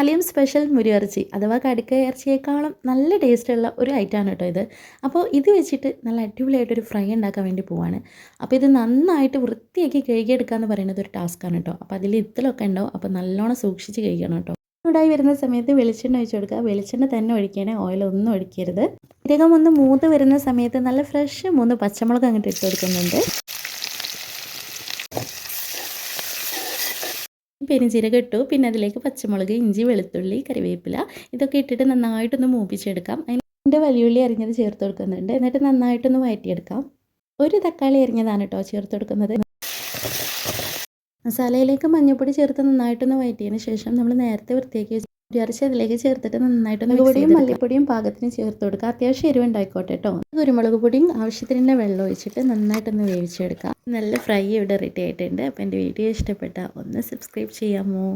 Paliyam special മുരിയിറച്ചി അഥവാ കടുക്ക ഇറച്ചിയേക്കാളും നല്ല ടേസ്റ്റുള്ള ഒരു ഐറ്റമാണ് കേട്ടോ ഇത്. അപ്പോൾ ഇത് വെച്ചിട്ട് നല്ല അടിപൊളിയായിട്ടൊരു ഫ്രൈ ഉണ്ടാക്കാൻ വേണ്ടി പോവാണ്. അപ്പോൾ ഇത് നന്നായിട്ട് വൃത്തിയാക്കി കഴുകിയെടുക്കുക എന്ന് പറയുന്നത് ഒരു ടാസ്ക്കാണ് കേട്ടോ. അപ്പോൾ അതിൽ ഇത്തലൊക്കെ ഉണ്ടാവും. അപ്പോൾ നല്ലോണം സൂക്ഷിച്ച് കഴിക്കണം കേട്ടോ. ചൂടായി വരുന്ന സമയത്ത് വെളിച്ചെണ്ണ ഒഴിച്ചു കൊടുക്കുക. വെളിച്ചെണ്ണ തന്നെ ഒഴിക്കണേ ഓയിൽ ഒന്നും ഒഴിക്കരുത്. ഇതികം ഒന്ന് മൂത്ത് വരുന്ന സമയത്ത് നല്ല ഫ്രഷ് മൂന്ന് പച്ചമുളക് അങ്ങോട്ട് ഇട്ട് കൊടുക്കുന്നുണ്ട്. പെരിഞ്ചീരകം ഇട്ടു. പിന്നെ അതിലേക്ക് പച്ചമുളക് ഇഞ്ചി വെളുത്തുള്ളി കറിവേപ്പില ഇതൊക്കെ ഇട്ടിട്ട് നന്നായിട്ടൊന്ന് മൂപ്പിച്ചെടുക്കാം. അതിന്റെ വലിയുള്ളി അരിഞ്ഞത് ചേർത്ത് കൊടുക്കുന്നുണ്ട്. എന്നിട്ട് നന്നായിട്ടൊന്ന് വഴറ്റിയെടുക്കാം ഒരു തക്കാളി അരിഞ്ഞതാണ് കേട്ടോ ചേർത്ത് കൊടുക്കുന്നത്. മസാലയിലേക്ക് മഞ്ഞൾപ്പൊടി ചേർത്ത് നന്നായിട്ടൊന്ന് വഴറ്റിയതിന് ശേഷം നമ്മൾ നേരത്തെ വൃത്തിയാക്കി അരച്ച് അതിലേക്ക് ചേർത്തിട്ട് നന്നായിട്ടൊന്ന് പൊടിയും മല്ലിപ്പൊടിയും പാകത്തിന് ചേർത്ത് കൊടുക്കുക. അത്യാവശ്യം എരിവ് ഉണ്ടായിക്കോട്ടെ കേട്ടോ കുരുമുളക് പൊടിയും ആവശ്യത്തിന് വെള്ളം ഒഴിച്ചിട്ട് നന്നായിട്ടൊന്ന് വേവിച്ചെടുക്കുക നല്ല ഫ്രൈ ഇവിടെ റെഡി ആയിട്ടുണ്ട്. അപ്പോൾ എന്റെ വീഡിയോ ഇഷ്ടപ്പെട്ട ഒന്ന് സബ്സ്ക്രൈബ് ചെയ്യാമോ?